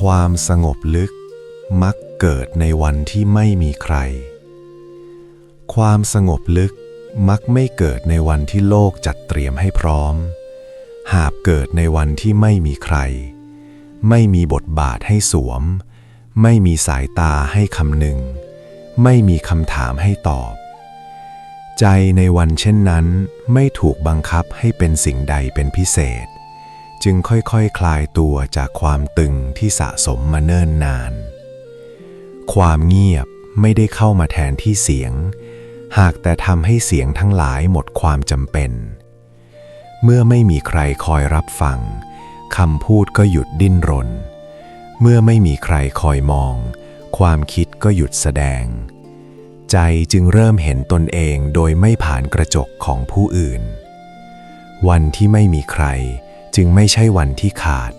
ความสงบลึกมักเกิดในวันที่ไม่มีใคร ความสงบลึกมักไม่เกิดในวันที่โลกจัดเตรียมให้พร้อม หากเกิดในวันที่ไม่มีใคร ไม่มีบทบาทให้สวม ไม่มีสายตาให้คำนึง ไม่มีคำถามให้ตอบ ใจในวันเช่นนั้นไม่ถูกบังคับให้เป็นสิ่งใดเป็นพิเศษ จึงค่อยๆคคลายตัวจากความตึงที่สะสมมาเนิ่นนาน ความเงียบไม่ได้เข้ามาแทนที่เสียง หากแต่ทำให้เสียงทั้งหลายหมดความจำเป็น เมื่อไม่มีใครคอยรับฟังคำพูดก็หยุดดิ้นรน เมื่อไม่มีใครคอยมอง ความคิดก็หยุดแสดง ใจจึงเริ่มเห็นตนเองโดยไม่ผ่านกระจกของผู้อื่น วันที่ไม่มีใครจึงไม่ใช่วันที่ขาด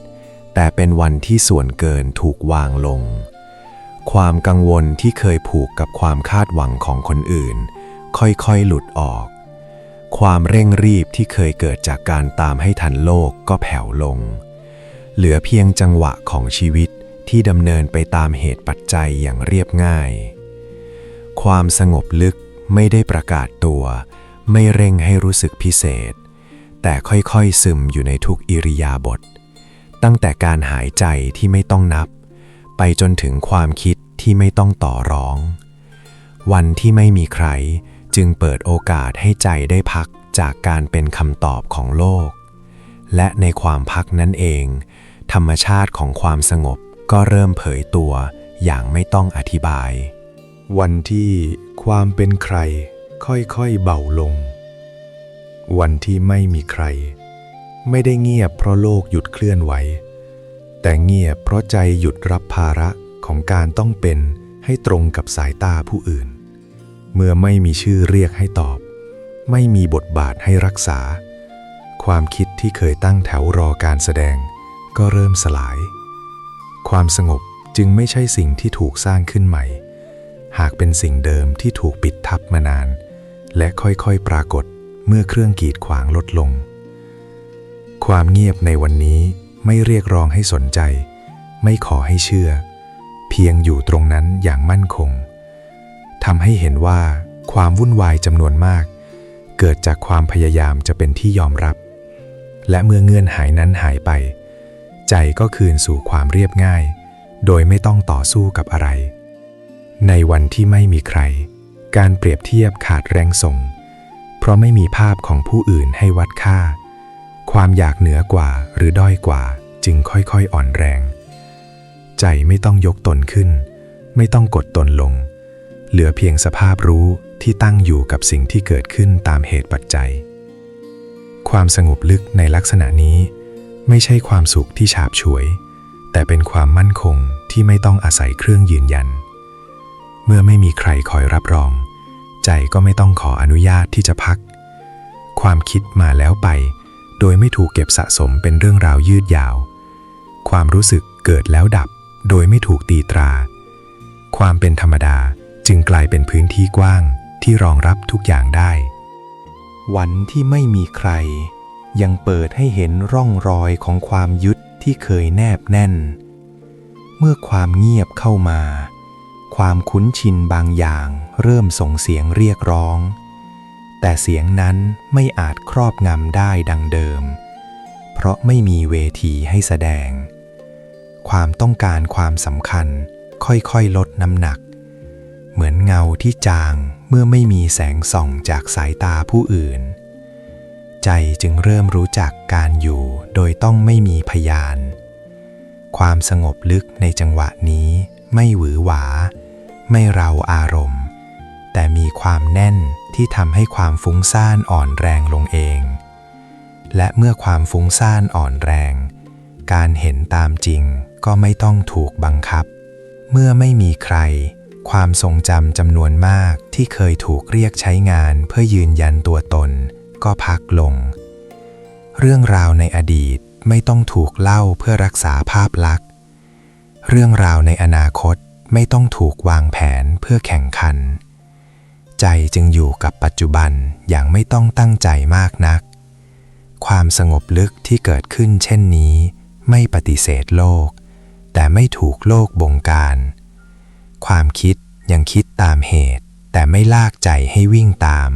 แต่เป็นวันที่ส่วนเกินถูกวางลง ความกังวลที่เคยผูกกับความคาดหวังของคนอื่น ค่อยๆหลุดออก ความเร่งรีบที่เคยเกิดจากการตามให้ทันโลกก็แผ่วลง เหลือเพียงจังหวะของชีวิตที่ดำเนินไปตามเหตุปัจจัยอย่างเรียบง่าย ความสงบลึกไม่ได้ประกาศตัว ไม่เร่งให้รู้สึกพิเศษ แต่ค่อยๆซึมอยู่ในทุกอิริยาบถตั้งแต่การหายใจที่ไม่ต้องนับ ไปจนถึงความคิดที่ไม่ต้องต่อร้อง วันที่ไม่มีใครจึงเปิดโอกาสให้ใจได้พักจากการเป็นคำตอบของโลก และในความพักนั้นเอง ธรรมชาติของความสงบก็เริ่มเผยตัวอย่างไม่ต้องอธิบาย วันที่ความเป็นใครค่อยๆเบาลง วันที่ไม่มีใคร ไม่ได้เงียบเพราะโลกหยุดเคลื่อนไหว แต่เงียบเพราะใจหยุดรับภาระของการต้องเป็นให้ตรงกับสายตาผู้อื่น เมื่อไม่มีชื่อเรียกให้ตอบ ไม่มีบทบาทให้รักษา ความคิดที่เคยตั้งแถวรอการแสดง ก็เริ่มสลาย ความสงบจึงไม่ใช่สิ่งที่ถูกสร้างขึ้นใหม่ เป็นสิ่งเดิมที่ถูกปิดทับมานาน และค่อยๆปรากฏเมื่อเครื่องกีดขวางลดลง ความเงียบในวันนี้ไม่เรียกร้องให้สนใจ ไม่ขอให้เชื่อ เพียงอยู่ตรงนั้นอย่างมั่นคงทำให้เห็นว่าความวุ่นวายจำนวนมาก เกิดจากความพยายามจะเป็นที่ยอมรับ และเมื่อเงื่อนหายนั้นหายไป ใจก็คืนสู่ความเรียบง่าย โดยไม่ต้องต่อสู้กับอะไร ในวันที่ไม่มีใคร การเปรียบเทียบขาดแรงส่ง เพราะไม่มีภาพของผู้อื่นให้วัดค่า ความอยากเหนือกว่าหรือด้อยกว่าจึงค่อยๆอ่อนแรง ใจไม่ต้องยกตนขึ้น ไม่ต้องกดตนลง เหลือเพียงสภาพรู้ที่ตั้งอยู่กับสิ่งที่เกิดขึ้นตามเหตุปัจจัย ความสงบลึกในลักษณะนี้ ไม่ใช่ความสุขที่ฉาบฉวย แต่เป็นความมั่นคงที่ไม่ต้องอาศัยเครื่องยืนยัน เมื่อไม่มีใครคอยรับรอง ใจก็ไม่ต้องขออนุญาตที่จะพัก ความคิดมาแล้วไป โดยไม่ถูกเก็บสะสมเป็นเรื่องราวยืดยาว ความรู้สึกเกิดแล้วดับ โดยไม่ถูกตีตรา ความเป็นธรรมดาจึงกลายเป็นพื้นที่กว้างที่รองรับทุกอย่างได้ วันที่ไม่มีใคร ยังเปิดให้เห็นร่องรอยของความยึดที่เคยแนบแน่น เมื่อความเงียบเข้ามา ความคุ้นชินบางอย่างเริ่มส่งเสียงเรียกร้อง แต่เสียงนั้นไม่อาจครอบงำได้ดังเดิม เพราะไม่มีเวทีให้แสดง ความต้องการความสำคัญค่อยๆลดน้ำหนัก เหมือนเงาที่จางเมื่อไม่มีแสงส่องจากสายตาผู้อื่น ใจจึงเริ่มรู้จักการอยู่โดยต้องไม่มีพยาน ความสงบลึกในจังหวะนี้ ไม่หวือหวา ไม่เราอารมณ์ แต่มีความแน่นที่ทำให้ความฟุ้งซ่านอ่อนแรงลงเอง และเมื่อความฟุ้งซ่านอ่อนแรง การเห็นตามจริงก็ไม่ต้องถูกบังคับ เมื่อไม่มีใคร ความทรงจำจำนวนมากที่เคยถูกเรียกใช้งานเพื่อยืนยันตัวตน ก็พักลง เรื่องราวในอดีตไม่ต้องถูกเล่าเพื่อรักษาภาพลักษณ์ เรื่องราวในอนาคตไม่ต้องถูกวางแผนเพื่อแข่งขัน ใจจึงอยู่กับปัจจุบันอย่างไม่ต้องตั้งใจมากนัก ความสงบลึกที่เกิดขึ้นเช่นนี้ ไม่ปฏิเสธโลก แต่ไม่ถูกโลกบงการ ความคิดยังคิดตามเหตุ แต่ไม่ลากใจให้วิ่งตาม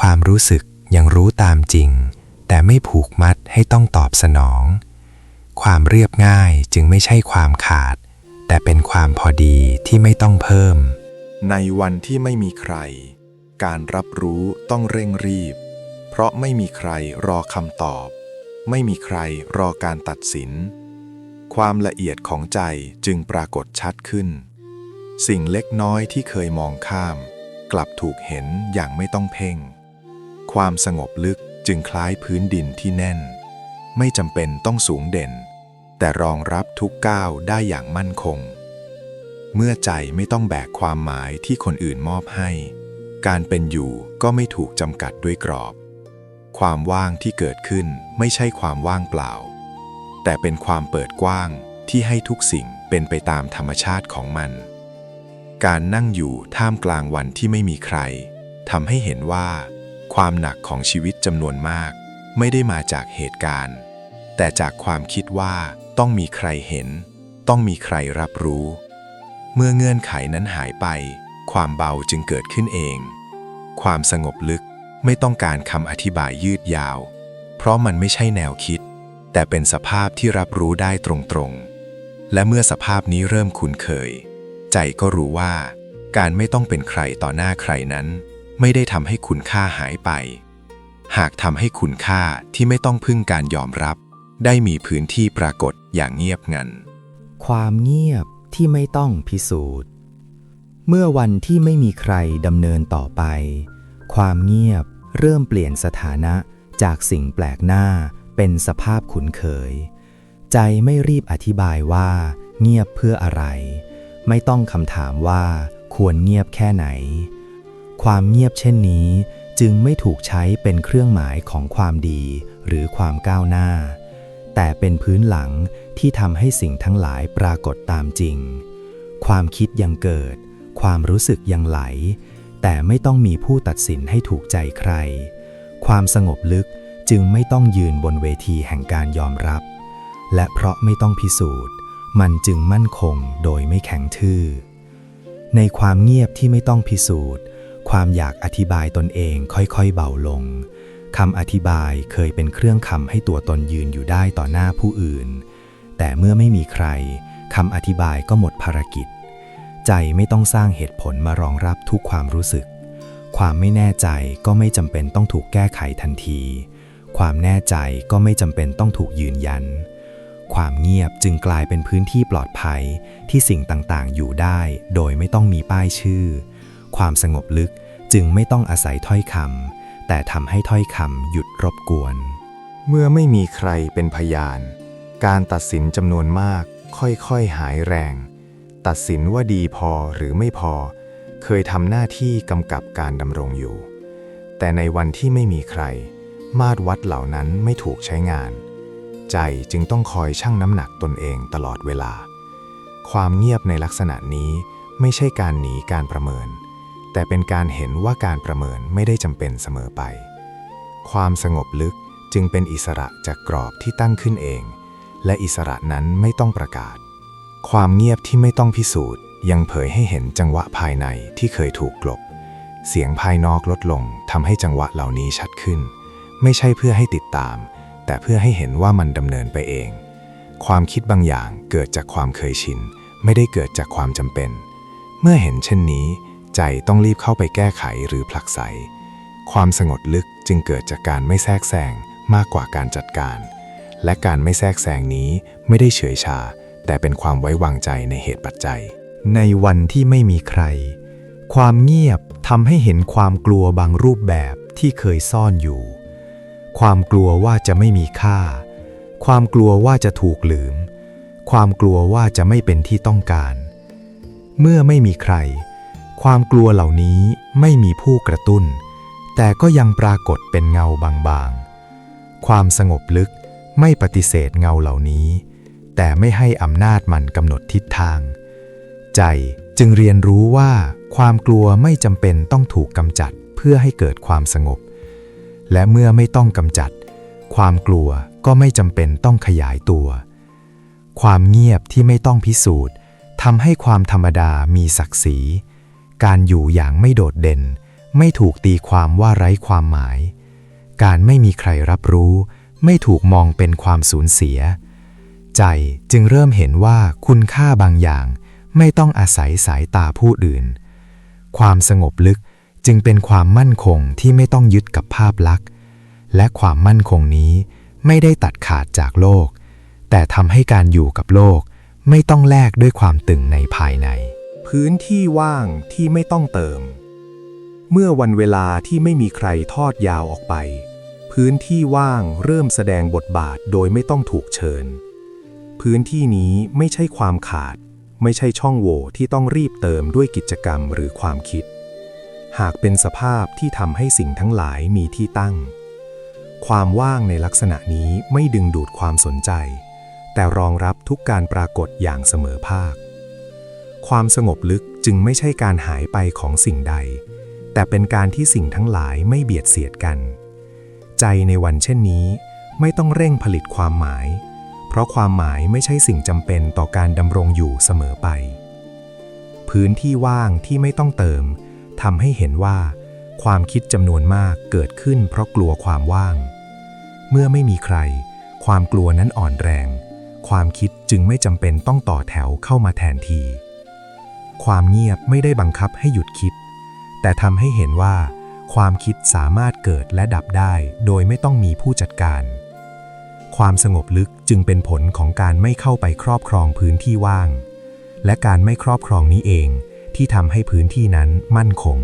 ความรู้สึกยังรู้ตามจริง แต่ไม่ผูกมัดให้ต้องตอบสนอง ความเรียบง่ายจึงไม่ใช่ความขาด แต่เป็นความพอดีที่ไม่ต้องเพิ่ม ในวันที่ไม่มีใคร การรับรู้ต้องเร่งรีบ เพราะไม่มีใครรอคำตอบ ไม่มีใครรอการตัดสิน ความละเอียดของใจจึงปรากฏชัดขึ้น สิ่งเล็กน้อยที่เคยมองข้าม กลับถูกเห็นอย่างไม่ต้องเพ่ง ความสงบลึกจึงคล้ายพื้นดินที่แน่น ไม่จำเป็นต้องสูงเด่น แต่รองรับทุกก้าวได้อย่างมั่นคง เมื่อใจไม่ต้องแบกความหมายที่คนอื่นมอบให้ การเป็นอยู่ก็ไม่ถูกจำกัดด้วยกรอบ ความว่างที่เกิดขึ้นไม่ใช่ความว่างเปล่า แต่เป็นความเปิดกว้างที่ให้ทุกสิ่งเป็นไปตามธรรมชาติของมัน การนั่งอยู่ท่ามกลางวันที่ไม่มีใครทำให้เห็นว่า ความหนักของชีวิตจำนวนมาก ไม่ได้มาจากเหตุการณ์ แต่จากความคิดว่า ต้องมีใครเห็น ต้องมีใครรับรู้ เมื่อเงื่อนไขนั้นหายไป ความเบาจึงเกิดขึ้นเอง ความสงบลึกไม่ต้องการคำอธิบายยืดยาว เพราะมันไม่ใช่แนวคิด แต่เป็นสภาพที่รับรู้ได้ตรงๆ และเมื่อสภาพนี้เริ่มคุ้นเคย ใจก็รู้ว่า การไม่ต้องเป็นใครต่อหน้าใครนั้น ไม่ได้ทำให้คุณค่าหายไป หากทำให้คุณค่าที่ไม่ต้องพึ่งการยอมรับ ได้มีพื้นที่ปรากฏอย่างเงียบงัน ความเงียบที่ไม่ต้องพิสูจน์ เมื่อวันที่ไม่มีใครดำเนินต่อไป ความเงียบเริ่มเปลี่ยนสถานะจากสิ่งแปลกหน้าเป็นสภาพคุ้นเคย ใจไม่รีบอธิบายว่า เงียบเพื่ออะไร ไม่ต้องคำถามว่า ควรเงียบแค่ไหน ความเงียบเช่นนี้จึงไม่ถูกใช้เป็นเครื่องหมายของความดีหรือความก้าวหน้า แต่เป็นพื้นหลังที่ทำให้สิ่งทั้งหลายปรากฏตามจริง ความคิดยังเกิด ความรู้สึกยังไหล แต่ไม่ต้องมีผู้ตัดสินให้ถูกใจใคร ความสงบลึกจึงไม่ต้องยืนบนเวทีแห่งการยอมรับ และเพราะไม่ต้องพิสูจน์ มันจึงมั่นคงโดยไม่แข็งทื่อ ในความเงียบที่ไม่ต้องพิสูจน์ ความอยากอธิบายตนเองค่อยๆเบาลง คำอธิบายเคยเป็นเครื่องคำให้ตัวตนยืนอยู่ได้ต่อหน้าผู้อื่น แต่เมื่อไม่มีใครคำอธิบายก็หมดภารกิจ ใจไม่ต้องสร้างเหตุผลมารองรับทุกความรู้สึก ความไม่แน่ใจก็ไม่จำเป็นต้องถูกแก้ไขทันที ความแน่ใจก็ไม่จำเป็นต้องถูกยืนยัน ความเงียบจึงกลายเป็นพื้นที่ปลอดภัยที่สิ่งต่างๆ อยู่ได้ โดยไม่ต้องมีป้ายชื่อ ความสงบลึกจึงไม่ต้องอาศัยถ้อยคำ แต่ทำให้ถ้อยคำหยุดรบกวน เมื่อไม่มีใครเป็นพยาน การตัดสินจำนวนมาก ค่อยๆหายแรง ตัดสินว่าดีพอหรือไม่พอ เคยทำหน้าที่กำกับการดำรงอยู่ แต่ในวันที่ไม่มีใคร มาตรวัดเหล่านั้นไม่ถูกใช้งาน ใจจึงต้องคอยชั่งน้ำหนักตนเองตลอดเวลา ความเงียบในลักษณะนี้ไม่ใช่การหนีการประเมิน แต่เป็นการเห็นว่าการประเมินไม่ได้จำเป็นเสมอไป ความสงบลึกจึงเป็นอิสระจากกรอบที่ตั้งขึ้นเอง และอิสระนั้นไม่ต้องประกาศ ความเงียบที่ไม่ต้องพิสูจน์ ยังเผยให้เห็นจังหวะภายในที่เคยถูกกลบ เสียงภายนอกลดลงทำให้จังหวะเหล่านี้ชัดขึ้น ไม่ใช่เพื่อให้ติดตาม แต่เพื่อให้เห็นว่ามันดำเนินไปเอง ความคิดบางอย่างเกิดจากความเคยชิน ไม่ได้เกิดจากความจำเป็น เมื่อเห็นเช่นนี้ ใจต้องรีบเข้าไปแก้ไขหรือผลักไส ความสงบลึกจึงเกิดจากการไม่แทรกแซงมากกว่าการจัดการ และการไม่แทรกแซงนี้ไม่ได้เฉยชา แต่เป็นความไว้วางใจในเหตุปัจจัย ในวันที่ไม่มีใคร ความเงียบทำให้เห็นความกลัวบางรูปแบบที่เคยซ่อนอยู่ ความกลัวว่าจะไม่มีค่า ความกลัวว่าจะถูกลืม ความกลัวว่าจะไม่เป็นที่ต้องการ เมื่อไม่มีใคร ความกลัวเหล่านี้ไม่มีผู้กระตุ้น แต่ก็ยังปรากฏเป็นเงาบางๆ ความสงบลึกไม่ปฏิเสธเงาเหล่านี้ แต่ไม่ให้อำนาจมันกำหนดทิศทาง ใจจึงเรียนรู้ว่าความกลัวไม่จำเป็นต้องถูกกำจัดเพื่อให้เกิดความสงบ และเมื่อไม่ต้องกำจัด ความกลัวก็ไม่จำเป็นต้องขยายตัว ความเงียบที่ไม่ต้องพิสูจน์ทำให้ความธรรมดามีศักดิ์ศรี การอยู่อย่างไม่โดดเด่น ไม่ถูกตีความว่าไร้ความหมาย การไม่มีใครรับรู้ ไม่ถูกมองเป็นความสูญเสีย ใจจึงเริ่มเห็นว่าคุณค่าบางอย่าง ไม่ต้องอาศัยสายตาผู้อื่น ความสงบลึกจึงเป็นความมั่นคงที่ไม่ต้องยึดกับภาพลักษณ์ และความมั่นคงนี้ไม่ได้ตัดขาดจากโลก แต่ทำให้การอยู่กับโลกไม่ต้องแลกด้วยความตึงในภายใน พื้นที่ว่างที่ไม่ต้องเติม เมื่อวันเวลาที่ไม่มีใครทอดยาวออกไป พื้นที่ว่างเริ่มแสดงบทบาทโดยไม่ต้องถูกเชิญ พื้นที่นี้ไม่ใช่ความขาด ไม่ใช่ช่องโหว่ที่ต้องรีบเติมด้วยกิจกรรมหรือความคิด หากเป็นสภาพที่ทำให้สิ่งทั้งหลายมีที่ตั้ง ความว่างในลักษณะนี้ไม่ดึงดูดความสนใจ แต่รองรับทุกการปรากฏอย่างเสมอภาค ความสงบลึกจึงไม่ใช่การหายไปของสิ่งใด แต่เป็นการที่สิ่งทั้งหลายไม่เบียดเสียดกัน ใจในวันเช่นนี้ ไม่ต้องเร่งผลิตความหมาย เพราะความหมายไม่ใช่สิ่งจำเป็นต่อการดำรงอยู่เสมอไป พื้นที่ว่างที่ไม่ต้องเติมทำให้เห็นว่า ความคิดจำนวนมากเกิดขึ้นเพราะกลัวความว่าง เมื่อไม่มีใคร ความกลัวนั้นอ่อนแรง ความคิดจึงไม่จำเป็นต้องต่อแถวเข้ามาแทนที ความเงียบไม่ได้บังคับให้หยุดคิด แต่ทำให้เห็นว่า ความคิดสามารถเกิดและดับได้ โดยไม่ต้องมีผู้จัดการ ความสงบลึกจึงเป็นผลของการไม่เข้าไปครอบครองพื้นที่ว่าง และการไม่ครอบครองนี้เองที่ทำให้พื้นที่นั้นมั่นคง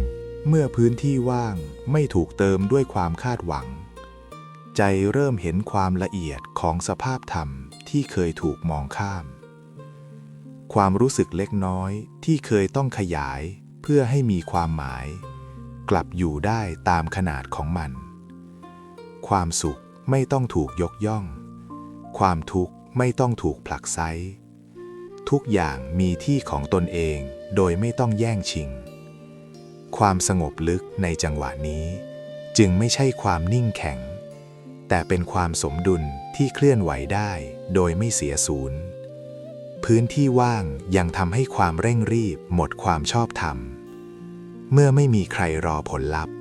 เมื่อพื้นที่ว่างไม่ถูกเติมด้วยความคาดหวัง ใจเริ่มเห็นความละเอียดของสภาพธรรมที่เคยถูกมองข้าม ความรู้สึกเล็กน้อยที่เคยต้องขยายเพื่อให้มีความหมาย กลับอยู่ได้ตามขนาดของมัน ความสุขไม่ต้องถูกยกย่อง ความทุกข์ไม่ต้องถูกผลักไซทุกอย่างมีที่ของตนเองโดยไม่ต้องแย่งชิง ความสงบลึกในจังหวะนี้ จึงไม่ใช่ความนิ่งแข็ง แต่เป็นความสมดุลที่เคลื่อนไหวได้โดยไม่เสียศูนย์ พื้นที่ว่างยังทำให้ความเร่งรีบหมดความชอบธรรม เมื่อไม่มีใครรอผลลัพธ์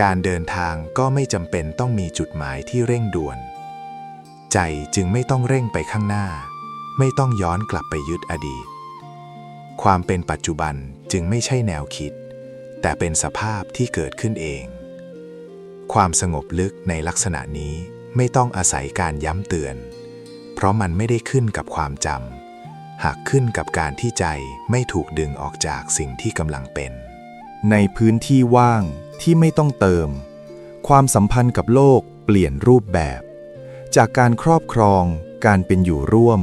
การเดินทางก็ไม่จำเป็นต้องมีจุดหมายที่เร่งด่วน ใจจึงไม่ต้องเร่งไปข้างหน้า ไม่ต้องย้อนกลับไปยึดอดีต ความเป็นปัจจุบันจึงไม่ใช่แนวคิด แต่เป็นสภาพที่เกิดขึ้นเอง ความสงบลึกในลักษณะนี้ไม่ต้องอาศัยการย้ำเตือน เพราะมันไม่ได้ขึ้นกับความจำ หากขึ้นกับการที่ใจไม่ถูกดึงออกจากสิ่งที่กำลังเป็น ในพื้นที่ว่างที่ไม่ต้องเติม ความสัมพันธ์กับโลกเปลี่ยนรูปแบบ จากการครอบครอง การเป็นอยู่ร่วม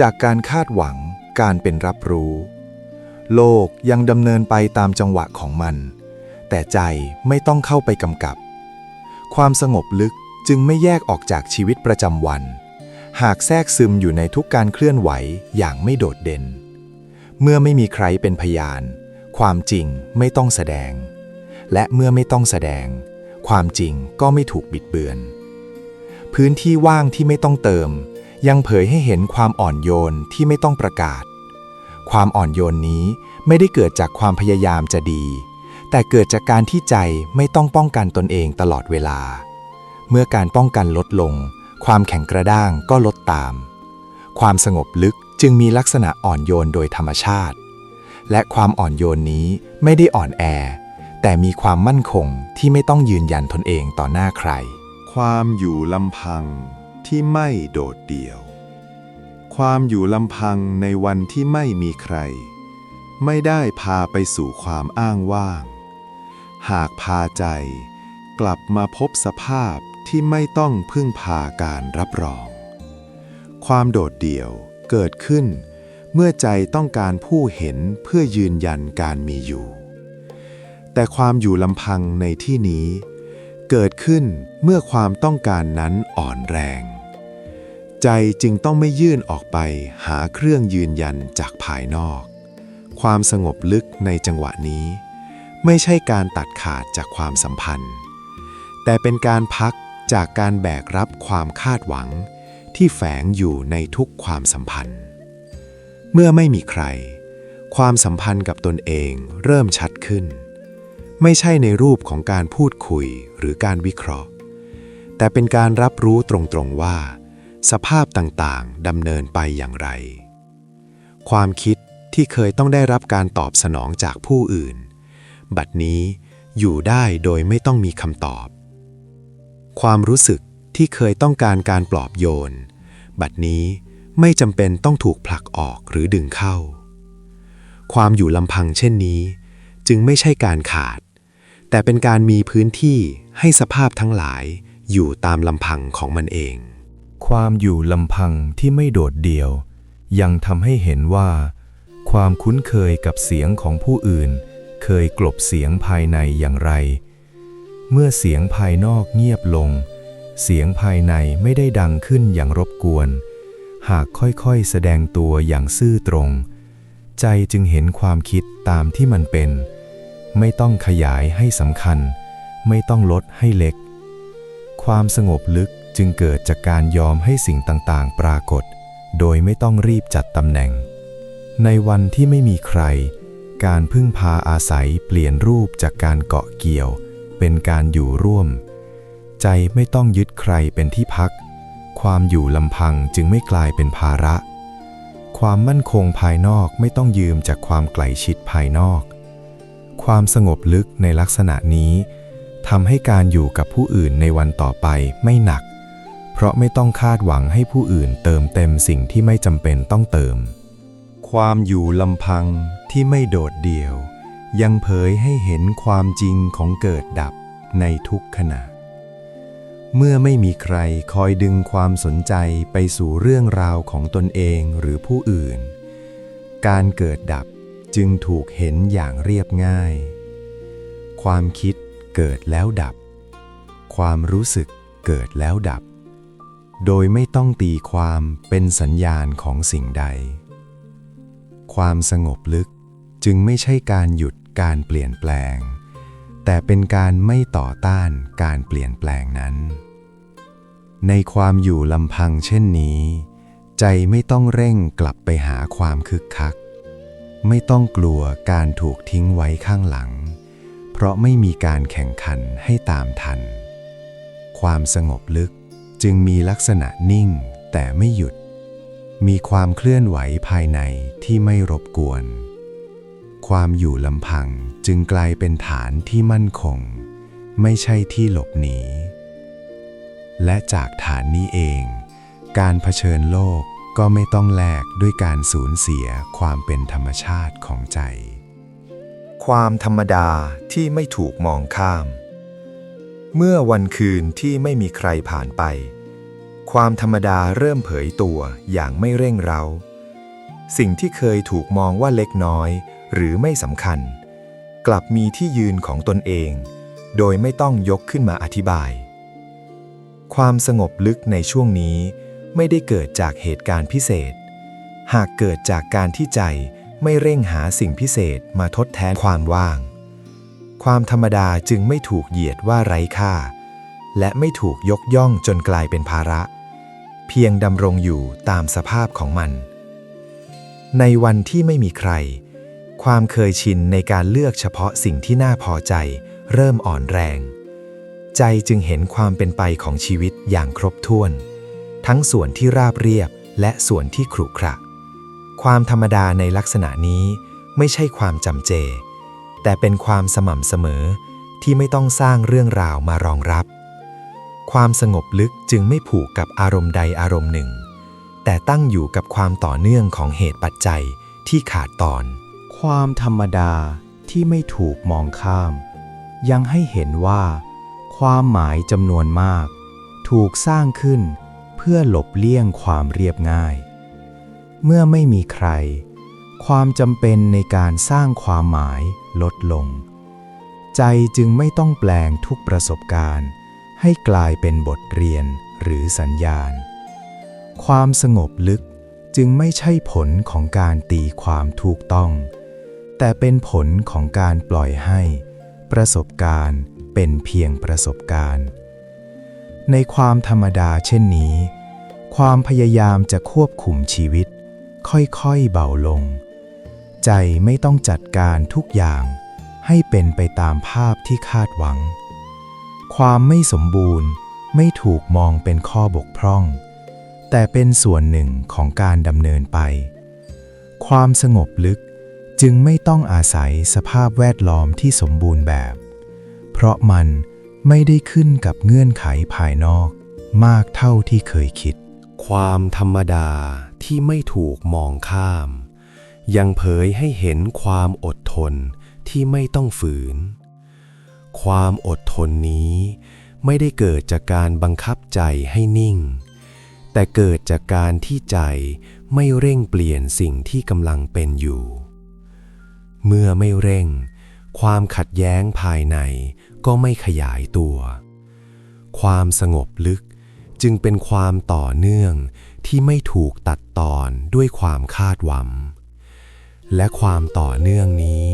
จากการคาดหวัง การเป็นรับรู้ โลกยังดำเนินไปตามจังหวะของมัน แต่ใจไม่ต้องเข้าไปกำกับ ความสงบลึกจึงไม่แยกออกจากชีวิตประจำวัน หากแทรกซึมอยู่ในทุกการเคลื่อนไหวอย่างไม่โดดเด่น เมื่อไม่มีใครเป็นพยาน ความจริงไม่ต้องแสดง และเมื่อไม่ต้องแสดง ความจริงก็ไม่ถูกบิดเบือน พื้นที่ว่างที่ไม่ต้องเติม ยังเผยให้เห็นความอ่อนโยนที่ไม่ต้องประกาศ ความอ่อนโยนนี้ไม่ได้เกิดจากความพยายามจะดี แต่เกิดจากการที่ใจไม่ต้องป้องกันตนเองตลอดเวลา เมื่อการป้องกันลดลง ความแข็งกระด้างก็ลดตาม ความสงบลึกจึงมีลักษณะอ่อนโยนโดยธรรมชาติ และความอ่อนโยนนี้ไม่ได้อ่อนแอ แต่มีความมั่นคงที่ไม่ต้องยืนยันตนเองต่อหน้าใคร ความอยู่ลำพังที่ไม่โดดเดี่ยว ความอยู่ลำพังในวันที่ไม่มีใคร ไม่ได้พาไปสู่ความอ้างว่าง หากพาใจกลับมาพบสภาพ ที่ไม่ต้องพึ่งพาการรับรอง ความโดดเดี่ยวเกิดขึ้น เมื่อใจต้องการผู้เห็นเพื่อยืนยันการมีอยู่ แต่ความอยู่ลำพังในที่นี้ เกิดขึ้นเมื่อความต้องการนั้นอ่อนแรง ใจจึงต้องไม่ยื่นออกไปหาเครื่องยืนยันจากภายนอก ความสงบลึกในจังหวะนี้ ไม่ใช่การตัดขาดจากความสัมพันธ์แต่เป็นการพัก จากการแบกรับความคาดหวังที่แฝงอยู่ในทุกความสัมพันธ์ เมื่อไม่มีใคร ความสัมพันธ์กับตนเองเริ่มชัดขึ้น ไม่ใช่ในรูปของการพูดคุยหรือการวิเคราะห์ แต่เป็นการรับรู้ตรงๆว่า สภาพต่างๆดำเนินไปอย่างไร ความคิดที่เคยต้องได้รับการตอบสนองจากผู้อื่น บัดนี้อยู่ได้โดยไม่ต้องมีคำตอบ ความรู้สึกที่เคยต้องการการปลอบโยน บัดนี้ไม่จำเป็นต้องถูกผลักออกหรือดึงเข้า ความอยู่ลำพังเช่นนี้ จึงไม่ใช่การขาด แต่เป็นการมีพื้นที่ให้สภาพทั้งหลายอยู่ตามลำพังของมันเอง ความอยู่ลำพังที่ไม่โดดเดี่ยว ยังทำให้เห็นว่า ความคุ้นเคยกับเสียงของผู้อื่น เคยกลบเสียงภายในอย่างไร เมื่อเสียงภายนอกเงียบลง เสียงภายในไม่ได้ดังขึ้นอย่างรบกวน หากค่อยๆแสดงตัวอย่างซื่อตรง ใจจึงเห็นความคิดตามที่มันเป็น ไม่ต้องขยายให้สำคัญ ไม่ต้องลดให้เล็ก ความสงบลึกจึงเกิดจากการยอมให้สิ่งต่างๆ ปรากฏ โดยไม่ต้องรีบจัดตำแหน่ง ในวันที่ไม่มีใคร การพึ่งพาอาศัยเปลี่ยนรูปจากการเกาะเกี่ยว เป็นการอยู่ร่วม ใจไม่ต้องยึดใครเป็นที่พัก ความอยู่ลำพังจึงไม่กลายเป็นภาระ ความมั่นคงภายนอกไม่ต้องยืมจากความไกลชิดภายนอก ความสงบลึกในลักษณะนี้ทำให้การอยู่กับผู้อื่นในวันต่อไปไม่หนัก เพราะไม่ต้องคาดหวังให้ผู้อื่นเติมเต็มสิ่งที่ไม่จำเป็นต้องเติม ความอยู่ลำพังที่ไม่โดดเดี่ยว ยังเผยให้เห็นความจริงของเกิดดับในทุกขณะ เมื่อไม่มีใครคอยดึงความสนใจไปสู่เรื่องราวของตนเองหรือผู้อื่น การเกิดดับจึงถูกเห็นอย่างเรียบง่าย ความคิดเกิดแล้วดับ ความรู้สึกเกิดแล้วดับ โดยไม่ต้องตีความเป็นสัญญาณของสิ่งใด ความสงบลึกจึงไม่ใช่การหยุด การเปลี่ยนแปลง แต่เป็นการไม่ต่อต้านการเปลี่ยนแปลงนั้น ในความอยู่ลำพังเช่นนี้ ใจไม่ต้องเร่งกลับไปหาความคึกคัก ไม่ต้องกลัวการถูกทิ้งไว้ข้างหลัง เพราะไม่มีการแข่งขันให้ตามทัน ความสงบลึกจึงมีลักษณะนิ่งแต่ไม่หยุด มีความเคลื่อนไหวภายในที่ไม่รบกวน ความอยู่ลำพังจึงกลายเป็นฐานที่มั่นคง ไม่ใช่ที่หลบหนี และจากฐานนี้เอง การเผชิญโลกก็ไม่ต้องแลกด้วยการสูญเสียความเป็นธรรมชาติของใจ ความธรรมดาที่ไม่ถูกมองข้าม เมื่อวันคืนที่ไม่มีใครผ่านไป ความธรรมดาเริ่มเผยตัวอย่างไม่เร่งเร้า สิ่งที่เคยถูกมองว่าเล็กน้อย หรือไม่สำคัญ กลับมีที่ยืนของตนเอง โดยไม่ต้องยกขึ้นมาอธิบาย ความสงบลึกในช่วงนี้ไม่ได้เกิดจากเหตุการณ์พิเศษ หากเกิดจากการที่ใจไม่เร่งหาสิ่งพิเศษมาทดแทนความว่าง ความธรรมดาจึงไม่ถูกเหยียดว่าไร้ค่า และไม่ถูกยกย่องจนกลายเป็นภาระ เพียงดำรงอยู่ตามสภาพของมัน ในวันที่ไม่มีใคร ความเคยชินในการเลือกเฉพาะสิ่งที่น่าพอใจ เริ่มอ่อนแรง ใจจึงเห็นความเป็นไปของชีวิตอย่างครบถ้วน ทั้งส่วนที่ราบเรียบและส่วนที่ขรุขระ ความธรรมดาในลักษณะนี้ไม่ใช่ความจำเจ แต่เป็นความสม่ำเสมอที่ไม่ต้องสร้างเรื่องราวมารองรับ ความสงบลึกจึงไม่ผูกกับอารมณ์ใดอารมณ์หนึ่ง แต่ตั้งอยู่กับความต่อเนื่องของเหตุปัจจัยที่ขาดตอน ความธรรมดาที่ไม่ถูกมองข้าม ยังให้เห็นว่า ความหมายจำนวนมาก ถูกสร้างขึ้นเพื่อหลบเลี่ยงความเรียบง่าย เมื่อไม่มีใคร ความจำเป็นในการสร้างความหมายลดลง ใจจึงไม่ต้องแปลงทุกประสบการณ์ ให้กลายเป็นบทเรียนหรือสัญญาณ ความสงบลึกจึงไม่ใช่ผลของการตีความถูกต้อง แต่เป็นผลของการปล่อยให้ ประสบการณ์เป็นเพียงประสบการณ์ ในความธรรมดาเช่นนี้ ความพยายามจะควบคุมชีวิต ค่อยๆเบาลง ใจไม่ต้องจัดการทุกอย่างให้เป็นไปตามภาพที่คาดหวัง ความไม่สมบูรณ์ไม่ถูกมองเป็นข้อบกพร่อง แต่เป็นส่วนหนึ่งของการดำเนินไป ความสงบลึก จึงไม่ต้องอาศัยสภาพแวดล้อมที่สมบูรณ์แบบ เพราะมันไม่ได้ขึ้นกับเงื่อนไขภายนอกมากเท่าที่เคยคิด ความธรรมดาที่ไม่ถูกมองข้าม ยังเผยให้เห็นความอดทนที่ไม่ต้องฝืน ความอดทนนี้ไม่ได้เกิดจากการบังคับใจให้นิ่ง แต่เกิดจากการที่ใจไม่เร่งเปลี่ยนสิ่งที่กำลังเป็นอยู่ เมื่อไม่เร่ง ความขัดแย้งภายในก็ไม่ขยายตัว ความสงบลึกจึงเป็นความต่อเนื่องที่ไม่ถูกตัดตอนด้วยความคาดหวัง และความต่อเนื่องนี้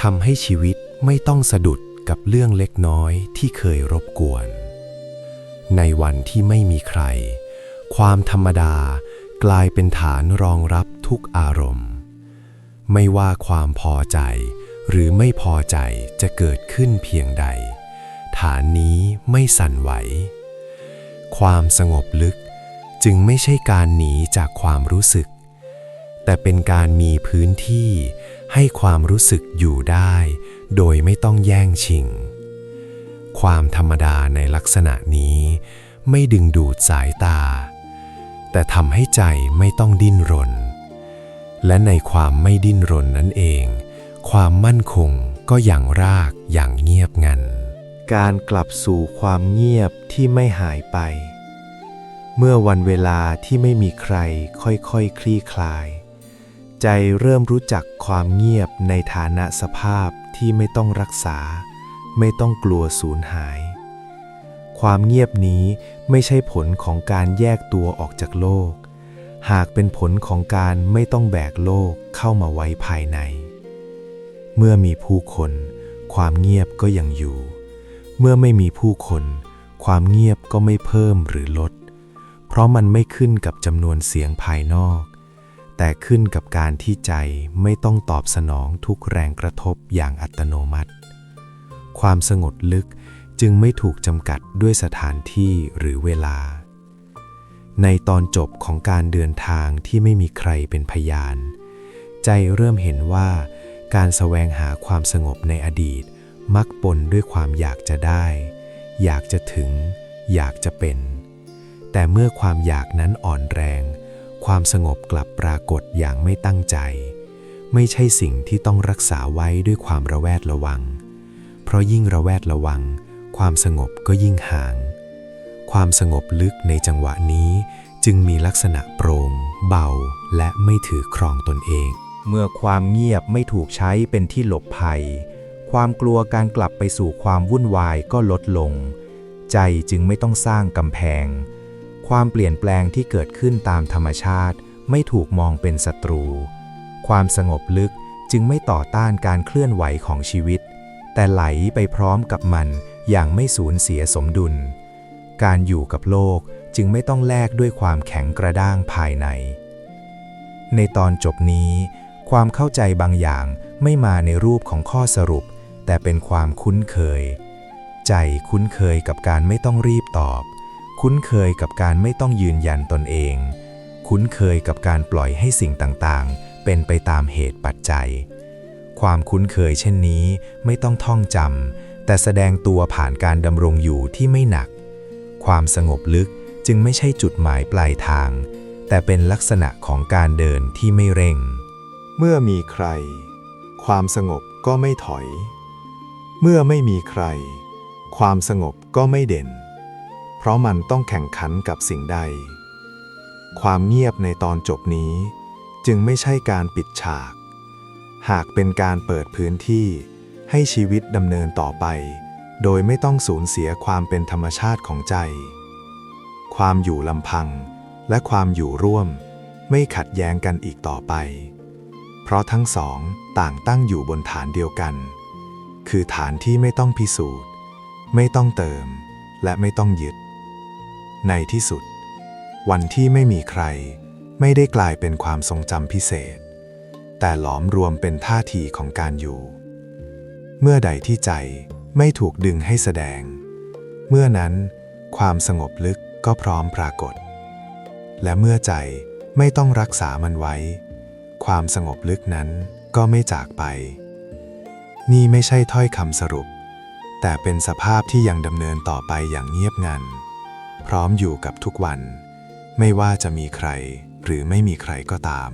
ทำให้ชีวิตไม่ต้องสะดุดกับเรื่องเล็กน้อยที่เคยรบกวน ในวันที่ไม่มีใคร ความธรรมดากลายเป็นฐานรองรับทุกอารมณ์ ไม่ว่าความพอใจ หรือไม่พอใจจะเกิดขึ้นเพียงใด ฐานนี้ไม่สั่นไหว ความสงบลึกจึงไม่ใช่การหนีจากความรู้สึก แต่เป็นการมีพื้นที่ให้ความรู้สึกอยู่ได้ โดยไม่ต้องแย่งชิง ความธรรมดาในลักษณะนี้ ไม่ดึงดูดสายตา แต่ทำให้ใจไม่ต้องดิ้นรน และในความไม่ดิ้นรนนั่นเอง ความมั่นคงก็อย่างรากอย่างเงียบงัน การกลับสู่ความเงียบที่ไม่หายไป เมื่อวันเวลาที่ไม่มีใครค่อยๆคคลี่คลาย ใจเริ่มรู้จักความเงียบในฐานะสภาพที่ไม่ต้องรักษา ไม่ต้องกลัวสูญหาย ความเงียบนี้ไม่ใช่ผลของการแยกตัวออกจากโลก หากเป็นผลของการไม่ต้องแบกโลกเข้ามาไว้ภายใน เมื่อมีผู้คน ความเงียบก็ยังอยู่ เมื่อไม่มีผู้คน ความเงียบก็ไม่เพิ่มหรือลด เพราะมันไม่ขึ้นกับจำนวนเสียงภายนอก แต่ขึ้นกับการที่ใจไม่ต้องตอบสนองทุกแรงกระทบอย่างอัตโนมัติ ความสงบลึกจึงไม่ถูกจำกัดด้วยสถานที่หรือเวลา ในตอนจบของการเดินทางที่ไม่มีใครเป็นพยาน ใจเริ่มเห็นว่าการแสวงหาความสงบในอดีต มักปนด้วยความอยากจะได้ อยากจะถึง อยากจะเป็น แต่เมื่อความอยากนั้นอ่อนแรง ความสงบกลับปรากฏอย่างไม่ตั้งใจ ไม่ใช่สิ่งที่ต้องรักษาไว้ด้วยความระแวดระวัง เพราะยิ่งระแวดระวัง ความสงบก็ยิ่งห่าง ความสงบลึกในจังหวะนี้จึงมีลักษณะโปร่งเบา และไม่ถือครองตนเอง เมื่อความเงียบไม่ถูกใช้เป็นที่หลบภัย ความกลัวการกลับไปสู่ความวุ่นวายก็ลดลง ใจจึงไม่ต้องสร้างกำแพง ความเปลี่ยนแปลงที่เกิดขึ้นตามธรรมชาติ ไม่ถูกมองเป็นศัตรู ความสงบลึกจึงไม่ต่อต้านการเคลื่อนไหวของชีวิต แต่ไหลไปพร้อมกับมันอย่างไม่สูญเสียสมดุล การอยู่กับโลกจึงไม่ต้องแลกด้วยความแข็งกระด้างภายใน ในตอนจบนี้ ความเข้าใจบางอย่างไม่มาในรูปของข้อสรุป แต่เป็นความคุ้นเคย ใจคุ้นเคยกับการไม่ต้องรีบตอบ คุ้นเคยกับการไม่ต้องยืนยันตนเอง คุ้นเคยกับการปล่อยให้สิ่งต่างๆ เป็นไปตามเหตุปัจจัย ความคุ้นเคยเช่นนี้ไม่ต้องท่องจำแต่แสดงตัวผ่านการดำรงอยู่ที่ไม่หนัก ความสงบลึกจึงไม่ใช่จุดหมายปลายทาง แต่เป็นลักษณะของการเดินที่ไม่เร่ง เมื่อมีใคร ความสงบก็ไม่ถอย เมื่อไม่มีใคร ความสงบก็ไม่เด่น เพราะมันต้องแข่งขันกับสิ่งใด ความเงียบในตอนจบนี้ จึงไม่ใช่การปิดฉาก หากเป็นการเปิดพื้นที่ให้ชีวิตดำเนินต่อไป โดยไม่ต้องสูญเสียความเป็นธรรมชาติของใจ ความอยู่ลำพังและความอยู่ร่วมไม่ขัดแย้งกันอีกต่อไป เพราะทั้งสองต่างตั้งอยู่บนฐานเดียวกัน คือฐานที่ไม่ต้องพิสูจน์ ไม่ต้องเติม และไม่ต้องยึด ในที่สุด วันที่ไม่มีใคร ไม่ได้กลายเป็นความทรงจำพิเศษ แต่หลอมรวมเป็นท่าทีของการอยู่ เมื่อใดที่ใจ ไม่ถูกดึงให้แสดง เมื่อนั้น ความสงบลึกก็พร้อมปรากฏ และเมื่อใจไม่ต้องรักษามันไว้ ความสงบลึกนั้นก็ไม่จากไป นี่ไม่ใช่ถ้อยคำสรุป แต่เป็นสภาพที่ยังดำเนินต่อไปอย่างเงียบงัน พร้อมอยู่กับทุกวัน ไม่ว่าจะมีใครหรือไม่มีใครก็ตาม